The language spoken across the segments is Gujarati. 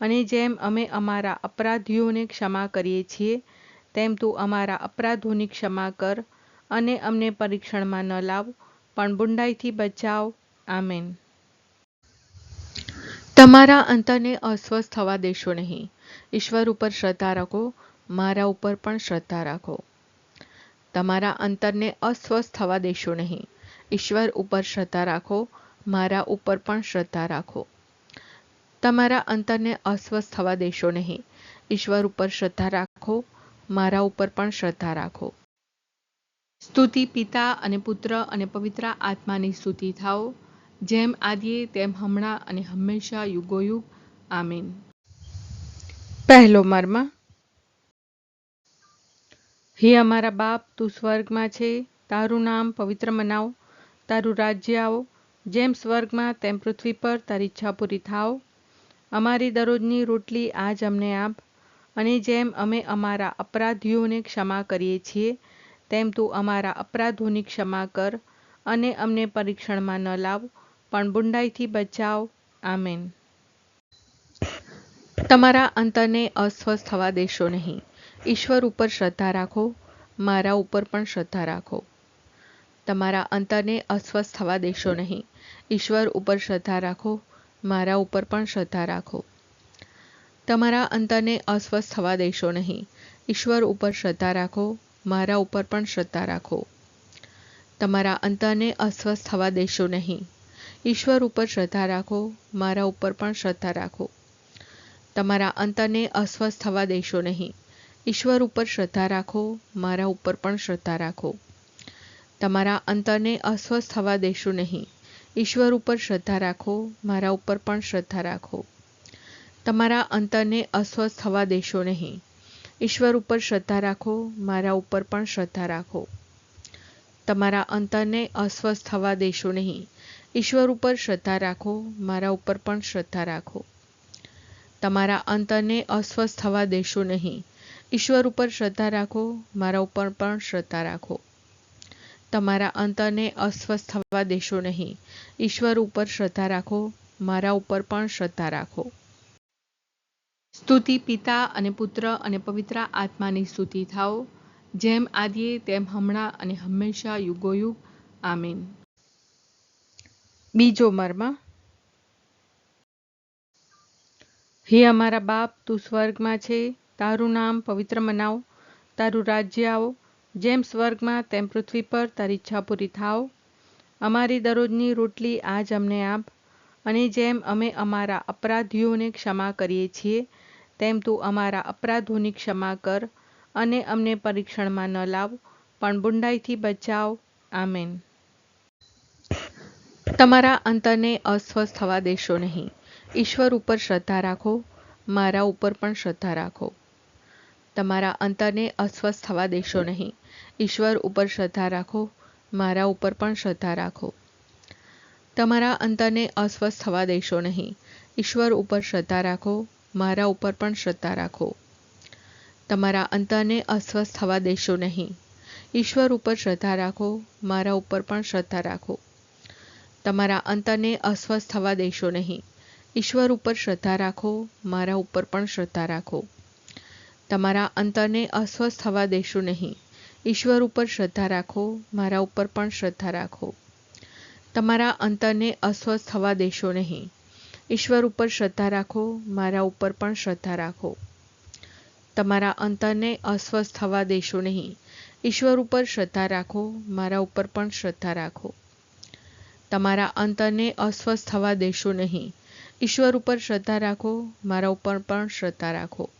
અને જેમ અમે અમારા અપરાધીઓને ક્ષમા કરીએ છીએ, તેમ તું અમારા અપરાધોની ક્ષમા કર અને અમને પરીક્ષણમાં ન લાવ, પણ બુંડાઈથી બચાવ. આમેન. તમારા અંતરને અસ્વસ્થ થવા દેશો નહીં. ઈશ્વર ઉપર શ્રદ્ધા રાખો, મારા ઉપર પણ શ્રદ્ધા રાખો. તમારા અંતરને અસ્વસ્થ થવા દેશો નહીં. ઈશ્વર ઉપર શ્રદ્ધા રાખો, મારા ઉપર પણ શ્રદ્ધા રાખો. તમારા અંતરને અસ્વસ્થ થવા દેશો નહીં. ઈશ્વર ઉપર શ્રદ્ધા રાખો, મારા ઉપર પણ શ્રદ્ધા રાખો. સ્તુતિ પિતા અને પુત્ર અને પવિત્ર આત્માની સ્તુતિ થાઓ. જેમ આદિએ, તેમ હમણાં અને હંમેશા યુગોયુગ. આમીન. પહેલો મર્મ. હે અમારા બાપ, તું સ્વર્ગમાં છે. તારું નામ પવિત્ર મનાવ. તારું રાજ્ય આવો. જેમ સ્વર્ગમાં, તેમ પૃથ્વી પર તારી ઈચ્છા પૂરી થાવ અમારી દરરોજની રોટલી આજ અમને આપ. અને જેમ અમે અમારા અપરાધીઓને ક્ષમા કરીએ છીએ, તેમ તું અમારા અપરાધોની ક્ષમા કર અને અમને પરીક્ષણમાં ન લાવ, પણ બુંડાઈથી બચાવ. આમેન. તમારા અંતરને અસ્વસ્થ થવા દેશો નહીં. ઈશ્વર ઉપર શ્રદ્ધા રાખો, મારા ઉપર પણ શ્રદ્ધા રાખો. તમારા અંતરને અસ્વસ્થ થવા દેશો નહીં. ઈશ્વર ઉપર શ્રદ્ધા રાખો મારા ઉપર પણ શ્રદ્ધા રાખો. તમારા અંતરને અસ્વસ્થ થવા દેશો નહીં. ઈશ્વર ઉપર શ્રદ્ધા રાખો, મારા ઉપર પણ શ્રદ્ધા રાખો. તમારા અંતરને અસ્વસ્થ થવા દેશો નહીં. ઈશ્વર ઉપર શ્રદ્ધા રાખો, મારા ઉપર પણ શ્રદ્ધા રાખો. તમારા અંતરને અસ્વસ્થ થવા દેશો નહીં. ઈશ્વર ઉપર શ્રદ્ધા રાખો, મારા ઉપર પણ શ્રદ્ધા રાખો. તમારા અંતરને અસ્વસ્થ થવા દેશો નહીં. ઈશ્વર ઉપર શ્રદ્ધા રાખો, મારા ઉપર પણ શ્રદ્ધા રાખો. તમારા અંતરને અસ્વસ્થ થવા દેશો નહીં. ઈશ્વર ઉપર શ્રદ્ધા રાખો, મારા ઉપર પણ શ્રદ્ધા રાખો. તમારા અંતરને અસ્વસ્થ થવા દેશો નહીં. ઈશ્વર ઉપર શ્રદ્ધા રાખો, મારા ઉપર પણ શ્રદ્ધા રાખો. તમારા અંતરને અસ્વસ્થ થવા દેશો નહીં. ઈશ્વર ઉપર શ્રદ્ધા રાખો, મારા ઉપર પણ શ્રદ્ધા રાખો. તમારા અંતરને અસ્વસ્થ થવા દેશો નહીં. ઈશ્વર ઉપર શ્રદ્ધા રાખો, મારા ઉપર પણ શ્રદ્ધા રાખો. સ્તુતિ પિતા અને પુત્ર અને પવિત્ર આત્માની સ્તુતિ થાઓ. જેમ આદિએ, તેમ હમણાં અને હંમેશા યુગોયુગ. આમીન. બીજો મર્મ. હે અમારા બાપ, તું સ્વર્ગમાં છે. તારું નામ પવિત્ર મનાવ. તારું રાજ્ય આવો. જેમ સ્વર્ગમાં તેમ પૃથ્વી પર તારી ઈચ્છા પૂરી થાવ અમારી દરરોજની રોટલી આજ અમને આપ. અને જેમ અમે અમારા અપરાધીઓને ક્ષમા કરીએ છીએ, તેમ તું અમારા અપરાધોની ક્ષમા કર અને અમને પરીક્ષણમાં ન લાવ, પણ બુંડાઈથી બચાવ. આમેન. તમારા અંતરને અસ્વસ્થ થવા દેશો નહીં. ઈશ્વર ઉપર શ્રદ્ધા રાખો, મારા ઉપર પણ શ્રદ્ધા રાખો. તમારા અંતરને અસ્વસ્થ થવા દેશો નહીં. ઈશ્વર ઉપર શ્રદ્ધા રાખો, મારા ઉપર પણ શ્રદ્ધા રાખો. તમારા અંતરને અસ્વસ્થ થવા દેશો નહીં. ઈશ્વર ઉપર શ્રદ્ધા રાખો, મારા ઉપર પણ શ્રદ્ધા રાખો. તમારા અંતરને અસ્વસ્થ થવા દેશો નહીં. ઈશ્વર ઉપર શ્રદ્ધા રાખો, મારા ઉપર પણ શ્રદ્ધા રાખો. તમારા અંતરને અસ્વસ્થ થવા દેશો નહીં. ઈશ્વર ઉપર શ્રદ્ધા રાખો, મારા ઉપર પણ શ્રદ્ધા રાખો. તમારા અંતરને અસ્વસ્થ થવા દેશો નહીં. ઈશ્વર ઉપર શ્રદ્ધા રાખો, મારા ઉપર પણ શ્રદ્ધા રાખો. તમારા અંતરને અસ્વસ્થ થવા દેશો નહીં. ઈશ્વર ઉપર શ્રદ્ધા રાખો, મારા ઉપર પણ શ્રદ્ધા રાખો. તમારા અંતરને અસ્વસ્થ થવા દેશો નહીં. ઈશ્વર ઉપર શ્રદ્ધા રાખો, મારા ઉપર પણ શ્રદ્ધા રાખો. તમારા અંતરને અસ્વસ્થ થવા દેશો નહીં. ઈશ્વર ઉપર શ્રદ્ધા રાખો, મારા ઉપર પણ શ્રદ્ધા રાખો.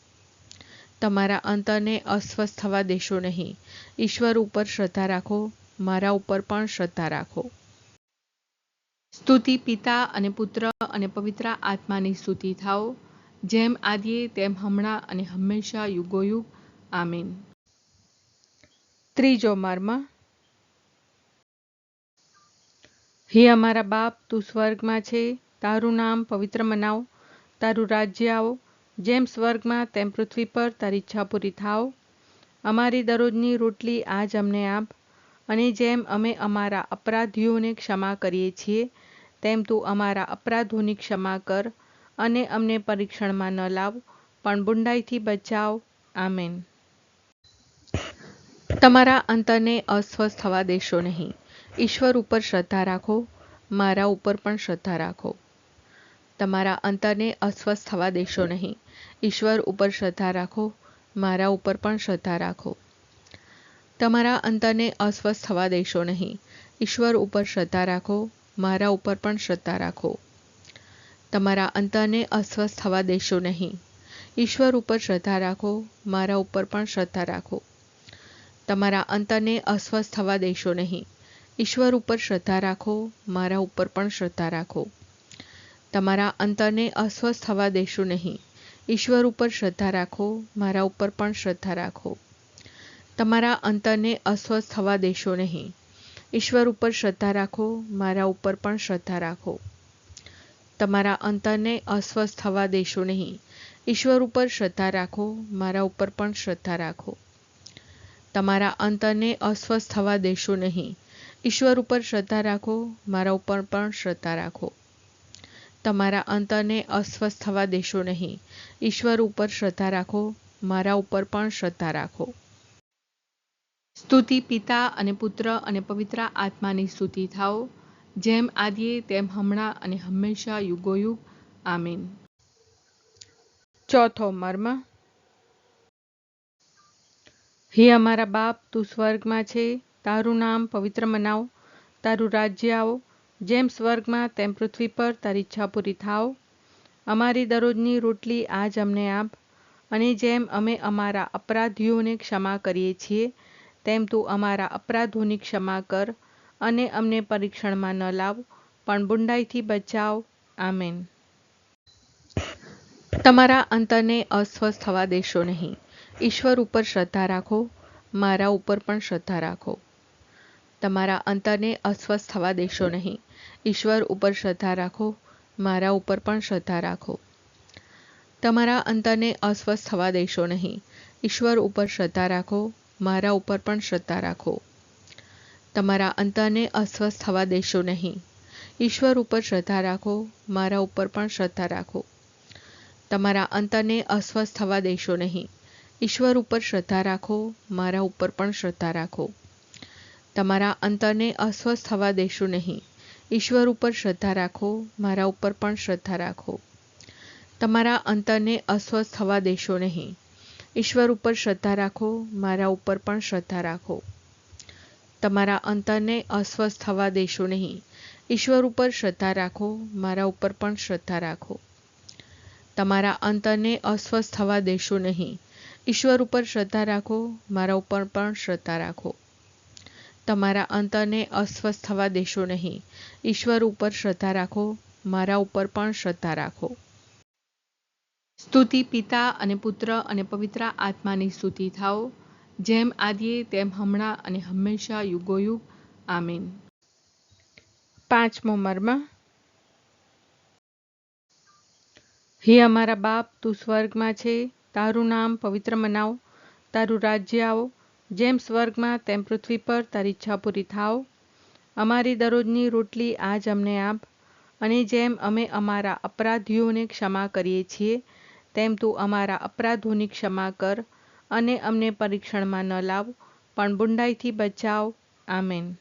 તમારા અંતરને અસ્વસ્થ થવા દેશો નહીં. ઈશ્વર ઉપર શ્રદ્ધા રાખો, મારા ઉપર પણ શ્રદ્ધા રાખો. સ્તુતિ પિતા અને પુત્ર અને પવિત્ર આત્માની સ્તુતિ થાઓ. જેમ આદિએ, તેમ હમણાં અને હંમેશા યુગોયુગ. આમીન. ત્રીજો મર્મ. હે અમારા બાપ, તું સ્વર્ગમાં છે. તારું નામ પવિત્ર મનાવ. તારું રાજ્ય આવો. જેમ સ્વર્ગમાં તેમ પૃથ્વી પર તારી ઈચ્છા પૂરી થાવ અમારી દરરોજની રોટલી આજ અમને આપ. અને જેમ અમે અમારા અપરાધીઓને ક્ષમા કરીએ છીએ, તેમ તું અમારા અપરાધોની ક્ષમા કર અને અમને પરીક્ષણમાં ન લાવ, પણ બુંડાઈથી બચાવ. આમેન. તમારા અંતરને અસ્વસ્થ થવા દેશો નહીં. ઈશ્વર ઉપર શ્રદ્ધા રાખો, મારા ઉપર પણ શ્રદ્ધા રાખો. તમારા અંતરને અસ્વસ્થ થવા દેશો નહીં. ઈશ્વર ઉપર શ્રદ્ધા રાખો, મારા ઉપર પણ શ્રદ્ધા રાખો. તમારા અંતરને અસ્વસ્થ થવા દેશો નહીં. ઈશ્વર ઉપર શ્રદ્ધા રાખો, મારા ઉપર પણ શ્રદ્ધા રાખો. તમારા અંતરને અસ્વસ્થ થવા દેશો નહીં. ઈશ્વર ઉપર શ્રદ્ધા રાખો, મારા ઉપર પણ શ્રદ્ધા રાખો. તમારા અંતરને અસ્વસ્થ થવા દેશો નહીં. ઈશ્વર ઉપર શ્રદ્ધા રાખો, મારા ઉપર પણ શ્રદ્ધા રાખો. તમારા અંતરને અસ્વસ્થ થવા દેશો નહીં. ઈશ્વર ઉપર શ્રદ્ધા રાખો, મારા ઉપર પણ શ્રદ્ધા રાખો. તમારા અંતરને અસ્વસ્થ થવા દેશો નહીં. ઈશ્વર ઉપર શ્રદ્ધા રાખો, મારા ઉપર પણ શ્રદ્ધા રાખો. તમારા અંતરને અસ્વસ્થ થવા દેશો નહીં. ઈશ્વર ઉપર શ્રદ્ધા રાખો, મારા ઉપર પણ શ્રદ્ધા રાખો. તમારા અંતરને અસ્વસ્થ થવા દેશો નહીં. ઈશ્વર ઉપર શ્રદ્ધા રાખો, મારા ઉપર પણ શ્રદ્ધા રાખો. તમારા અંતરને અસ્વસ્થ થવા દેશો નહીં. ઈશ્વર ઉપર શ્રદ્ધા રાખો, મારા ઉપર પણ શ્રદ્ધા રાખો. સ્તુતિ પિતા અને પુત્ર અને પવિત્ર આત્માની સ્તુતિ થાઓ. જેમ આદિએ, તેમ હમણાં અને હંમેશા યુગોયુગ. આમીન. ચોથો મર્મ. હે અમારા બાપ, તું સ્વર્ગમાં છે. તારું નામ પવિત્ર મનાવ. તારું રાજ્ય આવો. જેમ સ્વર્ગમાં તેમ પૃથ્વી પર તારી ઈચ્છા પૂરી થાવ અમારી દરરોજની રોટલી આજ અમને આપ. અને જેમ અમે અમારા અપરાધીઓને ક્ષમા કરીએ છીએ, તેમ તું અમારા અપરાધોની ક્ષમા કર અને અમને પરીક્ષણમાં ન લાવ, પણ બુંડાઈથી બચાવ. આમેન. તમારા અંતરને અસ્વસ્થ થવા દેશો નહીં. ઈશ્વર ઉપર શ્રદ્ધા રાખો, મારા ઉપર પણ શ્રદ્ધા રાખો. તમારા અંતરને અસ્વસ્થ થવા દેશો નહીં. ઈશ્વર ઉપર શ્રદ્ધા રાખો, મારા ઉપર પણ શ્રદ્ધા રાખો. તમારા અંતરને અસ્વસ્થ થવા દેશો નહીં. ઈશ્વર ઉપર શ્રદ્ધા રાખો, મારા ઉપર પણ શ્રદ્ધા રાખો. તમારા અંતરને અસ્વસ્થ થવા દેશો નહીં. ઈશ્વર ઉપર શ્રદ્ધા રાખો, મારા ઉપર પણ શ્રદ્ધા રાખો. તમારા અંતરને અસ્વસ્થ થવા દેશો નહીં. ઈશ્વર ઉપર શ્રદ્ધા રાખો, મારા ઉપર પણ શ્રદ્ધા રાખો. તમારા અંતરને અસ્વસ્થ થવા દેશો નહીં. ઈશ્વર ઉપર શ્રદ્ધા રાખો, મારા ઉપર પણ શ્રદ્ધા રાખો. તમારા અંતરને અસ્વસ્થ થવા દેશો નહીં. ઈશ્વર ઉપર શ્રદ્ધા રાખો, મારા ઉપર પણ શ્રદ્ધા રાખો. તમારા અંતરને અસ્વસ્થ થવા દેશો નહીં. ઈશ્વર ઉપર શ્રદ્ધા રાખો, મારા ઉપર પણ શ્રદ્ધા રાખો. તમારા અંતરને અસ્વસ્થ થવા દેશો નહીં. ઈશ્વર ઉપર શ્રદ્ધા રાખો, મારા ઉપર પણ શ્રદ્ધા રાખો. તમારા અંતરને અસ્વસ્થ થવા દેશો નહીં. ઈશ્વર ઉપર શ્રદ્ધા રાખો, મારા ઉપર પણ શ્રદ્ધા રાખો. સ્તુતિ પિતા અને પુત્ર અને પવિત્ર આત્માની સ્તુતિ થાઓ. જેમ આદિએ, તેમ હમણાં અને હંમેશા યુગોયુગ. આમીન. પાંચમો મર્મ. હે અમારા બાપ, તું સ્વર્ગમાં છે. તારું નામ પવિત્ર મનાવ. તારું રાજ્ય આવો. જેમ સ્વર્ગમાં તેમ પૃથ્વી પર તારી ઈચ્છા પૂરી થાવ અમારી દરરોજની રોટલી આજ અમને આપ. અને જેમ અમે અમારા અપરાધીઓને ક્ષમા કરીએ છીએ, તેમ તું અમારા અપરાધોની ક્ષમા કર અને અમને પરીક્ષણમાં ન લાવ, પણ બુંડાઈથી બચાવ. આમેન.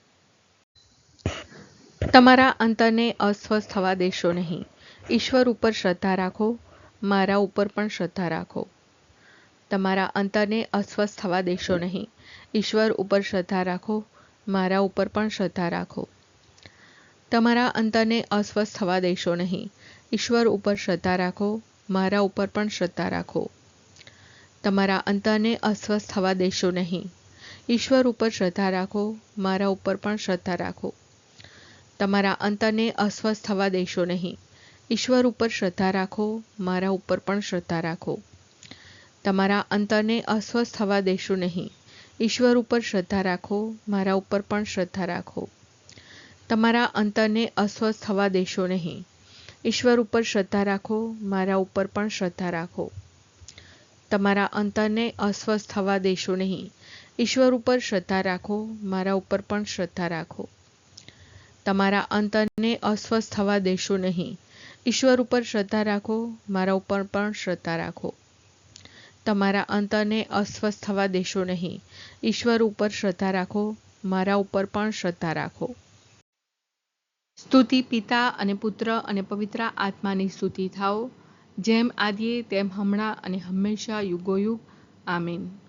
તમારા અંતરને અસ્વસ્થ થવા દેશો નહીં. ઈશ્વર ઉપર શ્રદ્ધા રાખો, મારા ઉપર પણ શ્રદ્ધા રાખો. તમારા અંતરને અસ્વસ્થ થવા દેશો નહીં. ઈશ્વર ઉપર શ્રદ્ધા રાખો, મારા ઉપર પણ શ્રદ્ધા રાખો. તમારા અંતરને અસ્વસ્થ થવા દેશો નહીં. ઈશ્વર ઉપર શ્રદ્ધા રાખો, મારા ઉપર પણ શ્રદ્ધા રાખો. તમારા અંતરને અસ્વસ્થ થવા દેશો નહીં. ઈશ્વર ઉપર શ્રદ્ધા રાખો, મારા ઉપર પણ શ્રદ્ધા રાખો. તમારા અંતરને અસ્વસ્થ થવા દેશો નહીં. ઈશ્વર ઉપર શ્રદ્ધા રાખો, મારા ઉપર પણ શ્રદ્ધા રાખો. તમારા અંતરને અસ્વસ્થ થવા દેશો નહીં. ઈશ્વર ઉપર શ્રદ્ધા રાખો, મારા ઉપર પણ શ્રદ્ધા રાખો. તમારા અંતરને અસ્વસ્થ થવા દેશો નહીં. ઈશ્વર ઉપર શ્રદ્ધા રાખો, મારા ઉપર પણ શ્રદ્ધા રાખો. તમારા અંતરને અસ્વસ્થ થવા દેશો નહીં. ઈશ્વર ઉપર શ્રદ્ધા રાખો, મારા ઉપર પણ શ્રદ્ધા રાખો. તમારા અંતરને અસ્વસ્થ થવા દેશો નહીં. ઈશ્વર ઉપર શ્રદ્ધા રાખો, મારા ઉપર પણ શ્રદ્ધા રાખો. તમારા અંતરને અસ્વસ્થ થવા દેશો નહીં. ઈશ્વર ઉપર શ્રદ્ધા રાખો, મારા ઉપર પણ શ્રદ્ધા રાખો. સ્તુતિ પિતા અને પુત્ર અને પવિત્ર આત્માની સ્તુતિ થાઓ. જેમ આદિએ, તેમ હમણાં અને હંમેશા યુગોયુગ. આમીન.